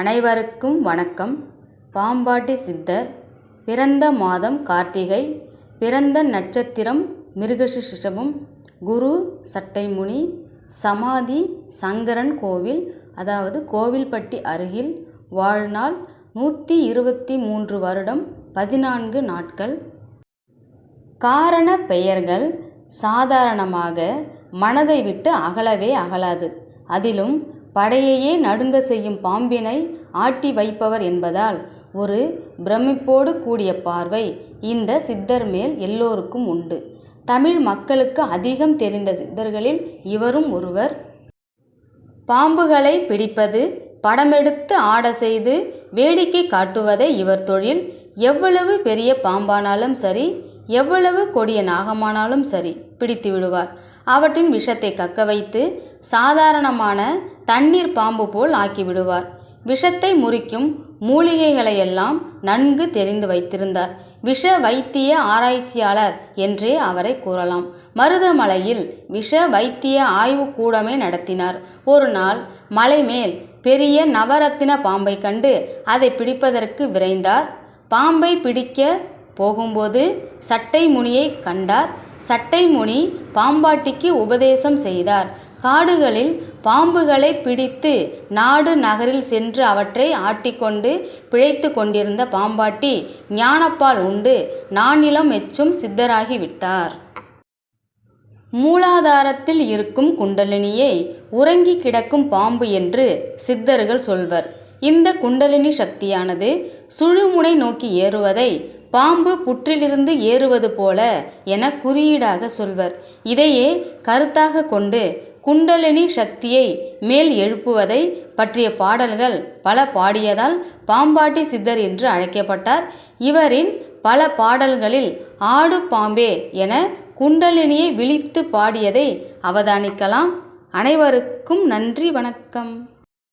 அனைவருக்கும் வணக்கம். பாம்பாட்டி சித்தர் பிறந்த மாதம் கார்த்திகை பிறந்த நட்சத்திரம் மிருகசிரிஷபம் குரு சட்டைமுனி சமாதி சங்கரன் கோவில் அதாவது கோவில்பட்டி அருகில் வாழ்நாள் நூற்றி இருபத்தி மூன்று வருடம் பதினான்கு நாட்கள். காரண பெயர்கள் சாதாரணமாக மனதை விட்டு அகலவே அகலாது. அதிலும் படையையே நடுங்க செய்யும் பாம்பினை ஆட்டி வைப்பவர் என்பதால் ஒரு பிரமிப்போடு கூடிய பார்வை இந்த சித்தர் மேல் எல்லோருக்கும் உண்டு. தமிழ் மக்களுக்கு அதிகம் தெரிந்த சித்தர்களில் இவரும் ஒருவர். பாம்புகளை பிடிப்பது படமெடுத்து ஆட செய்து வேடிக்கை காட்டுவதே இவர் தொழில். எவ்வளவு பெரிய பாம்பானாலும் சரி எவ்வளவு கொடிய நாகமானாலும் சரி பிடித்து விடுவார். அவற்றின் விஷத்தை கக்க வைத்து சாதாரணமான தண்ணீர் பாம்பு போல் ஆக்கிவிடுவார். விஷத்தை முறிக்கும் மூலிகைகளையெல்லாம் நன்கு தெரிந்து வைத்திருந்தார். விஷ வைத்திய ஆராய்ச்சியாளர் என்றே அவரை கூறலாம். மருதமலையில் விஷ வைத்திய ஆய்வு கூடமே நடத்தினார். ஒரு நாள் மலை மேல் பெரிய நவரத்தின பாம்பை கண்டு அதை பிடிப்பதற்கு விரைந்தார். பாம்பை பிடிக்க போகும்போது சட்டை முனியை கண்டார். சட்டை முனி பாம்பாட்டிக்கு உபதேசம் செய்தார். காடுகளில் பாம்புகளை பிடித்து நாடு நகரில் சென்று அவற்றை ஆட்டிக்கொண்டு பிழைத்து கொண்டிருந்த பாம்பாட்டி ஞானப்பால் உண்டு நானிலம் எச்சும் சித்தராகிவிட்டார் மூலாதாரத்தில் இருக்கும் குண்டலினியை உறங்கி கிடக்கும் பாம்பு என்று சித்தர்கள் சொல்வர். இந்த குண்டலினி சக்தியானது சுழுமுனை நோக்கி ஏறுவதை பாம்பு புற்றிலிருந்து ஏறுவது போல என குறியீடாக சொல்வர். இதையே கருத்தாக கொண்டு குண்டலினி சக்தியை மேல் எழுப்புவதை பற்றிய பாடல்கள் பல பாடியதால் பாம்பாட்டி சித்தர் என்று அழைக்கப்பட்டார். இவரின் பல பாடல்களில் ஆடு பாம்பே என குண்டலினியை விழித்து பாடியதை அவதானிக்கலாம். அனைவருக்கும் நன்றி வணக்கம்.